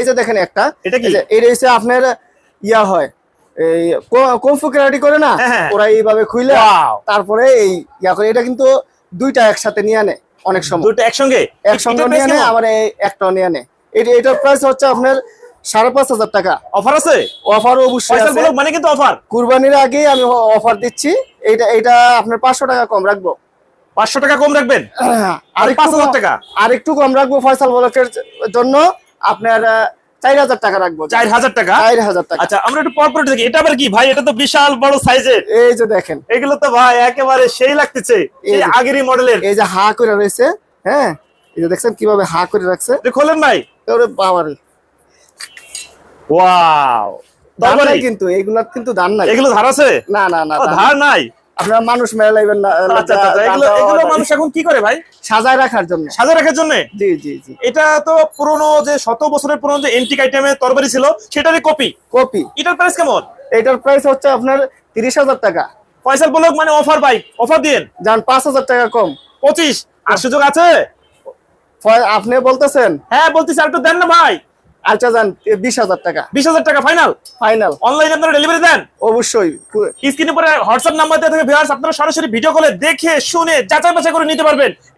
এই যে দেখেন একটা। এটা কি? এটা হচ্ছে আপনার ইয়া হয়। এই কমফু করে না? হ্যাঁ, হ্যাঁ। ওরা এইভাবে খুইলে তারপরে এই ইয়া করে। এটা কিন্তু দুইটা একসাথে নিয়ে আনে অনেক সময়। দুটো একসঙ্গে? একসঙ্গে নিয়ে আনে আবার একটা নিয়ে আনে। এটা এটার প্রাইস হচ্ছে আপনার সাড়ে পাঁচ হাজার টাকা। অফার আছে? অফার অবশ্যই মানে কিন্তু অফার কুরবানির আগে আমি অফার দিচ্ছি। এটা এটা আপনার পাঁচশো টাকা কম রাখব। পাঁচশো টাকা কম রাখবেন? আর পাঁচ হাজার টাকা? আর একটু কম রাখব ফয়সাল বলকের জন্য। আপনার চার হাজার টাকা রাখব। চার হাজার টাকা? চার হাজার টাকা। আচ্ছা আমরা একটু পরপর দেখি। এটা আবার কি? ভাই এটা তো বিশাল বড় সাইজের। এই যে দেখেন। এগুলো তো ভাই একেবারে সেই লাগতেছে এই আগেরই মডেলের। এই যে হা করে রয়েছে হ্যাঁ? এই যে দেখছেন কীভাবে হা করে রাখছে? খোলেন ভাই। ওরে বাবারে। ওয়াও। কিন্তু এইগুলার কিন্তু দান নাই। এগুলো ধার আছে? না না না ধার নাই? আপনারা মানুষ মেরে লাইবেন না আচ্ছা আচ্ছা আচ্ছা, এগুলো এগুলো মানুষ এখন কি করে ভাই? সাজায় রাখার জন্য। সাজায় রাখার জন্য? জি জি জি। এটা তো পুরনো যে শত বছরের পুরনো যে এন্টিক আইটেমের তরবারি ছিল সেটারই কপি কপি এটার প্রাইস কেমন? এটার প্রাইস হচ্ছে আপনার তিরিশ হাজার টাকা। ফয়সাল ব্লগ মানে অফার ভাই অফার দিন যান পাঁচ হাজার টাকা কম। পঁচিশ আর সুযোগ আছে? আপনি বলতেছেন? হ্যাঁ বলতেছি আর একটু দেন না ভাই। আচ্ছা যান বিশ হাজার টাকা। বিশ হাজার টাকা ফাইনাল ফাইনাল অনলাইনে আপনারা ডেলিভারি দেন? অবশ্যই। স্ক্রিনে পরে হোয়াটসঅ্যাপ নাম্বার দেওয়া থাকে ভিউয়ার্স আপনারা সরাসরি ভিডিও কলে দেখে শুনে যাচাই বাছাই করে নিতে পারবেন।